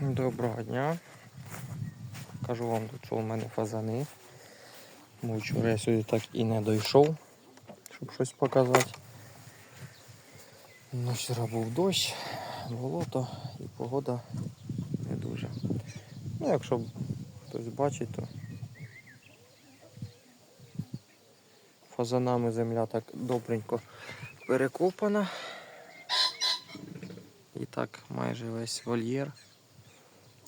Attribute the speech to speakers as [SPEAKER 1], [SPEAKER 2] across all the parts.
[SPEAKER 1] Доброго дня. Кажу вам тут, що у мене фазани. Бо вчора я сюди так і не дійшов, щоб щось показати. Ну, вчора був дощ, болото і погода не дуже. Ну, якщо хтось бачить, то фазанами земля так добренько перекопана. І так майже весь вольєр.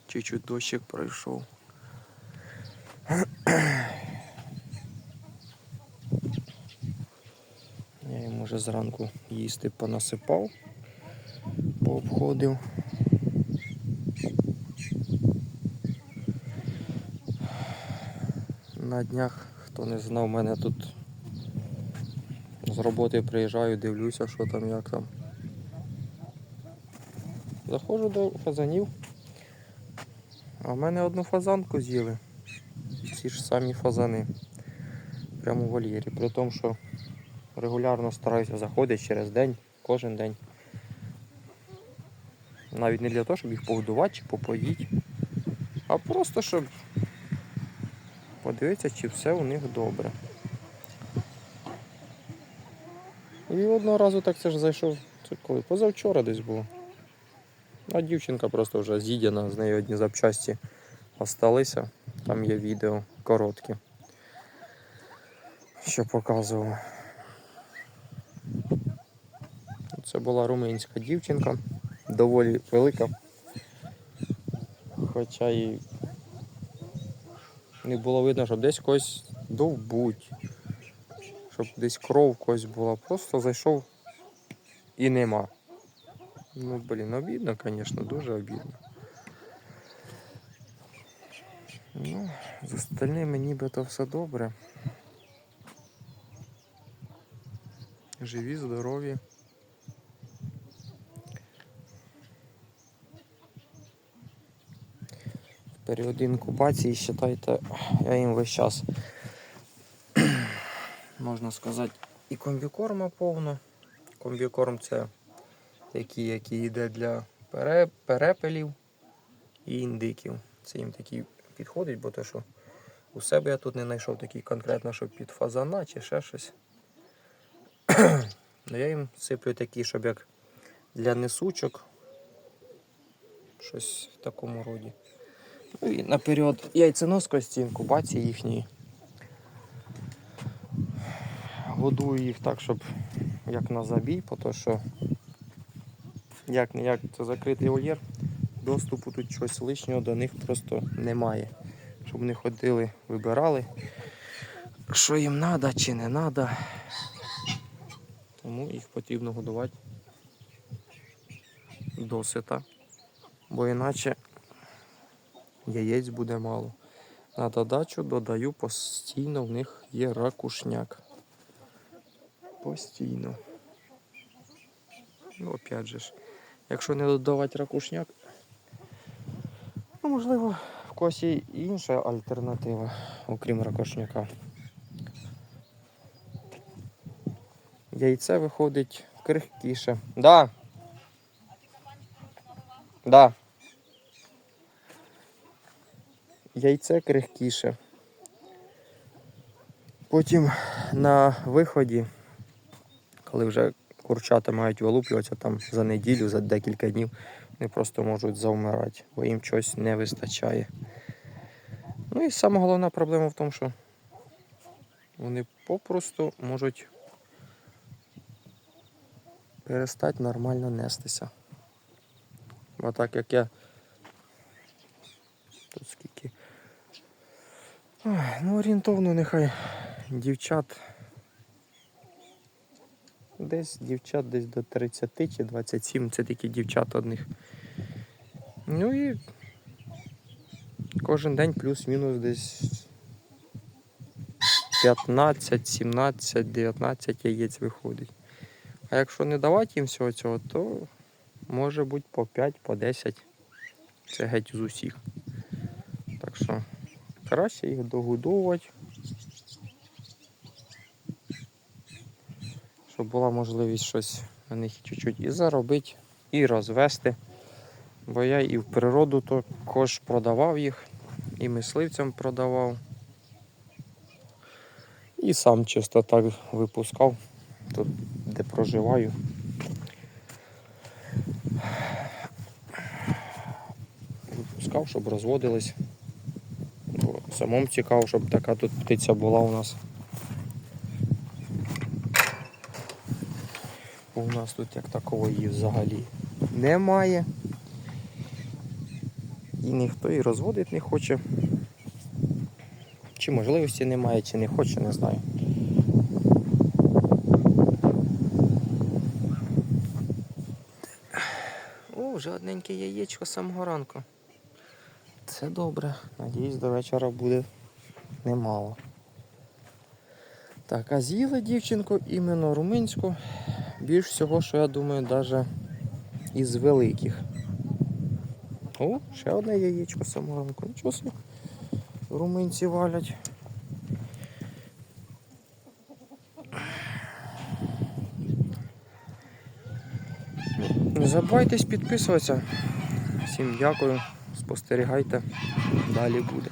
[SPEAKER 1] Чуть-чуть дощик пройшов. Я їм уже зранку їсти понасипав, пообходив. На днях, хто не знав, мене тут з роботи приїжджаю, дивлюся, що там, як там. Заходжу до фазанів, а в мене одну фазанку з'їли. Ці ж самі фазани. Прямо у вольєрі. При тому, що регулярно стараюся заходити через день, кожен день. Навіть не для того, щоб їх погодувати чи попоїти, а просто щоб подивитися, чи все у них добре. І одного разу так це ж зайшов. Це коли? Позавчора десь було. А дівчинка просто вже з'їдена, з неї одні запчасті осталися. Там є відео короткі, що показував. Це була румунська дівчинка, доволі велика. Хоча і не було видно, щоб десь когось довбуть, щоб десь кров когось була. Просто зайшов і нема. Ну, блін, обідно, звісно, дуже обідно. Ну, з остальними нібито все добре. Живі, здорові. В період інкубації, вважайте, я їм весь час, можна сказати, і комбікорма повно. Комбікорм це такий, який йде для пере- перепелів і індиків. Це їм такий підходить, бо то що у себе я тут не знайшов такий конкретно, щоб під фазана чи ще щось. Ну я їм сиплю такі, щоб як для несучок. Щось в такому роді. Ну і на період яйценоскості, інкубації їхньої. Годую їх так, щоб як на забій, то що як не як це закритий вольєр, доступу тут щось лишнього до них просто немає. Щоб вони ходили, вибирали, що їм треба чи не треба. Тому їх потрібно годувати досита. Бо іначе яєць буде мало. На додачу додаю постійно, в них є ракушняк. Постійно. Ну, опять же ж, якщо не додавати ракушняк, ну, можливо, в є інша альтернатива, окрім ракушняка. Яйце виходить крихкіше. Да. Да. Яйце крихкіше. Потім на виході, коли вже курчата мають вилуплюватися там за неділю, за декілька днів, вони просто можуть завмирати, бо їм щось не вистачає. Ну і сама головна проблема в тому, що вони попросту можуть перестати нормально нестися. Бо так як я. Тут скільки. Ну орієнтовно нехай дівчат. Десь дівчат десь до 30 чи 27, це такі дівчат одних. Ну і кожен день плюс-мінус десь 15, 17, 19 яєць виходить. А якщо не давати їм всього цього, то може бути по 5, по 10. Це геть з усіх. Так що краще їх догодовувати. Щоб була можливість щось на них чуть-чуть і заробити, і розвести. Бо я і в природу також продавав їх, і мисливцям продавав. І сам чисто так випускав тут, де проживаю. Випускав, щоб розводились. Самому цікаво, щоб така тут птиця була у нас. Бо у нас тут як такої взагалі немає. І ніхто і розводити не хоче. Чи можливості немає, чи не хоче, не знаю. О, вже одненьке яєчко з самого ранку. Це добре. Надіюсь, до вечора буде немало. Так, а з'їла дівчинку іменно руминську. Більш всього, що я думаю, навіть із великих. О, ще одне яєчко з самого ранку. Нічого собі. Руминці валять. Не забувайтесь підписуватися. Всім дякую, спостерігайте. Далі буде.